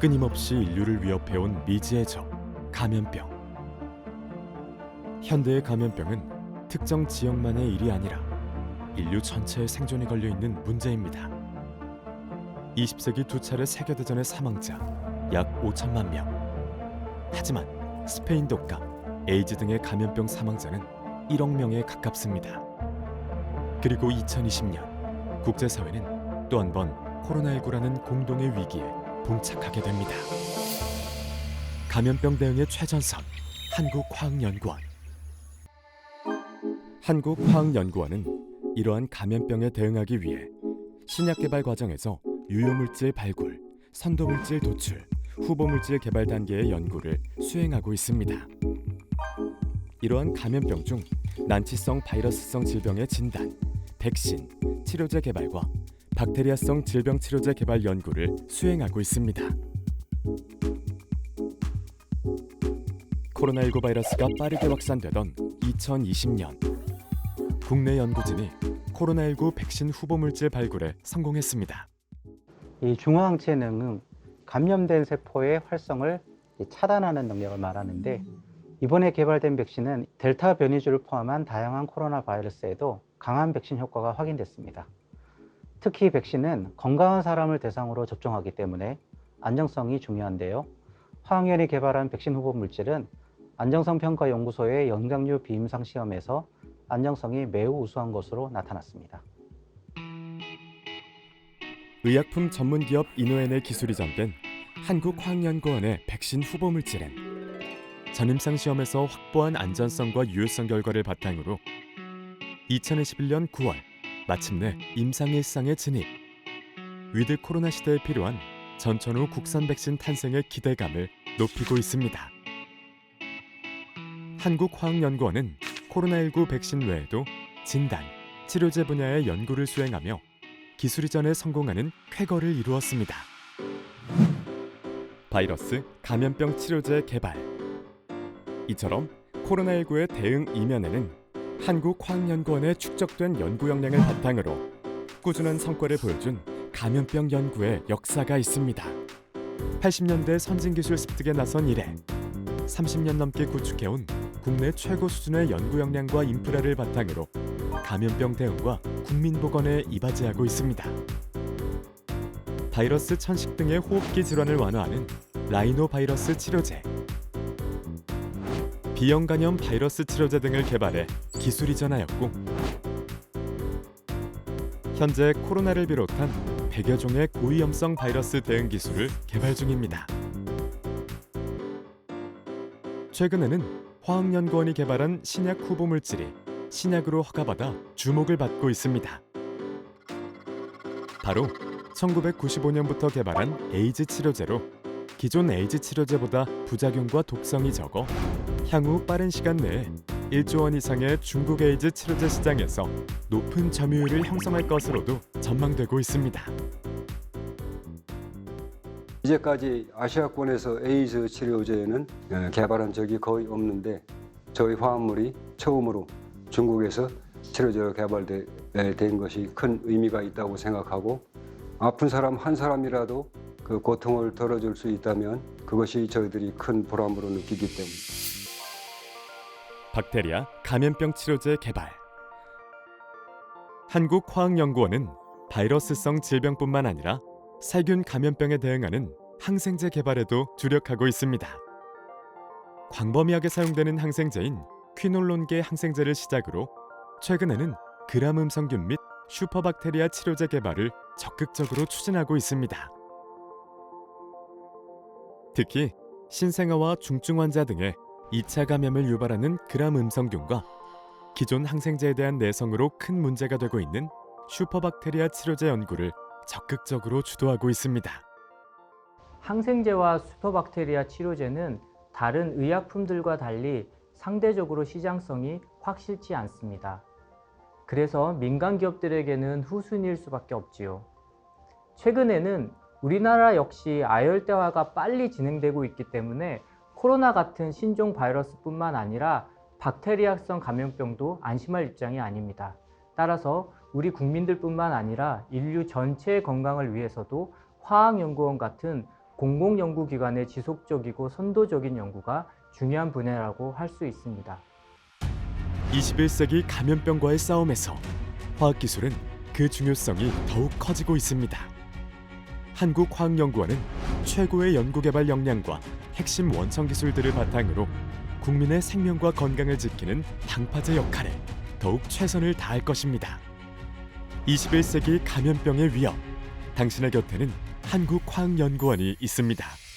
끊임없이 인류를 위협해온 미지의 적 감염병. 현대의 감염병은 특정 지역만의 일이 아니라 인류 전체의 생존이 걸려 있는 문제입니다. 20세기 두 차례 세계 대전의 사망자 약 5천만 명. 하지만 스페인 독감, 에이즈 등의 감염병 사망자는 1억 명에 가깝습니다. 그리고 2020년 국제사회는 또 한 번 코로나19라는 공동의 위기에 봉착하게 됩니다. 감염병 대응의 최전선 한국화학연구원 한국화학연구원은 이러한 감염병에 대응하기 위해 신약 개발 과정에서 유효물질 발굴, 선도물질 도출, 후보물질 개발 단계의 연구를 수행하고 있습니다. 이러한 감염병 중 난치성 바이러스성 질병의 진단, 백신, 치료제 개발과 박테리아성 질병 치료제 개발 연구를 수행하고 있습니다. 코로나19 바이러스가 빠르게 확산되던 2020년 국내 연구진이 코로나19 백신 후보 물질 발굴에 성공했습니다. 이 중화항체능은 감염된 세포의 활성을 차단하는 능력을 말하는데 이번에 개발된 백신은 델타 변이주를 포함한 다양한 코로나 바이러스에도 강한 백신 효과가 확인됐습니다. 특히 백신은 건강한 사람을 대상으로 접종하기 때문에 안정성이 중요한데요. 화학연이 개발한 백신 후보 물질은 안정성 평가 연구소의 영장류 비임상 시험에서 안정성이 매우 우수한 것으로 나타났습니다. 의약품 전문 기업 이노엔의 기술이 전된 한국화학연구원의 백신 후보 물질은 전임상 시험에서 확보한 안전성과 유효성 결과를 바탕으로 2021년 9월 마침내 임상 일상에 진입. 위드 코로나 시대에 필요한 전천후 국산 백신 탄생의 기대감을 높이고 있습니다. 한국화학연구원은 코로나19 백신 외에도 진단, 치료제 분야의 연구를 수행하며 기술 이전에 성공하는 쾌거를 이루었습니다. 바이러스 감염병 치료제 개발. 이처럼 코로나19의 대응 이면에는 한국화학연구원의 축적된 연구 역량을 바탕으로 꾸준한 성과를 보여준 감염병 연구의 역사가 있습니다. 80년대 선진 기술 습득에 나선 이래 30년 넘게 구축해온 국내 최고 수준의 연구 역량과 인프라를 바탕으로 감염병 대응과 국민 보건에 이바지하고 있습니다. 바이러스 천식 등의 호흡기 질환을 완화하는 라이노 바이러스 치료제, 비형 간염 바이러스 치료제 등을 개발해 기술 이전하였고 현재 코로나를 비롯한 100여 종의 고위험성 바이러스 대응 기술을 개발 중입니다. 최근에는 화학연구원이 개발한 신약 후보 물질이 신약으로 허가받아 주목을 받고 있습니다. 바로 1995년부터 개발한 에이즈 치료제로 기존 에이즈 치료제보다 부작용과 독성이 적어 향후 빠른 시간 내에 1조 원 이상의 중국 에이즈 치료제 시장에서 높은 점유율을 형성할 것으로도 전망되고 있습니다. 이제까지 아시아권에서 에이즈 치료제는 예, 개발한 적이 거의 없는데 저희 화합물이 처음으로 중국에서 치료제가 개발된 것이 큰 의미가 있다고 생각하고 아픈 사람 한 사람이라도 그 고통을 덜어줄 수 있다면 그것이 저희들이 큰 보람으로 느끼기 때문에 박테리아 감염병 치료제 개발 한국화학연구원은 바이러스성 질병뿐만 아니라 살균 감염병에 대응하는 항생제 개발에도 주력하고 있습니다. 광범위하게 사용되는 항생제인 퀴놀론계 항생제를 시작으로 최근에는 그람 음성균 및 슈퍼박테리아 치료제 개발을 적극적으로 추진하고 있습니다. 특히 신생아와 중증 환자 등의 2차 감염을 유발하는 그람 음성균과 기존 항생제에 대한 내성으로 큰 문제가 되고 있는 슈퍼박테리아 치료제 연구를 적극적으로 주도하고 있습니다. 항생제와 슈퍼박테리아 치료제는 다른 의약품들과 달리 상대적으로 시장성이 확실치 않습니다. 그래서 민간 기업들에게는 후순위일 수밖에 없지요. 최근에는 우리나라 역시 아열대화가 빨리 진행되고 있기 때문에 코로나 같은 신종 바이러스뿐만 아니라 박테리아성 감염병도 안심할 입장이 아닙니다. 따라서 우리 국민들뿐만 아니라 인류 전체의 건강을 위해서도 화학연구원 같은 공공연구기관의 지속적이고 선도적인 연구가 중요한 분야라고 할 수 있습니다. 21세기 감염병과의 싸움에서 화학기술은 그 중요성이 더욱 커지고 있습니다. 한국화학연구원은 최고의 연구개발 역량과 핵심 원천 기술들을 바탕으로 국민의 생명과 건강을 지키는 방파제 역할에 더욱 최선을 다할 것입니다. 21세기 감염병의 위협, 당신의 곁에는 한국화학연구원이 있습니다.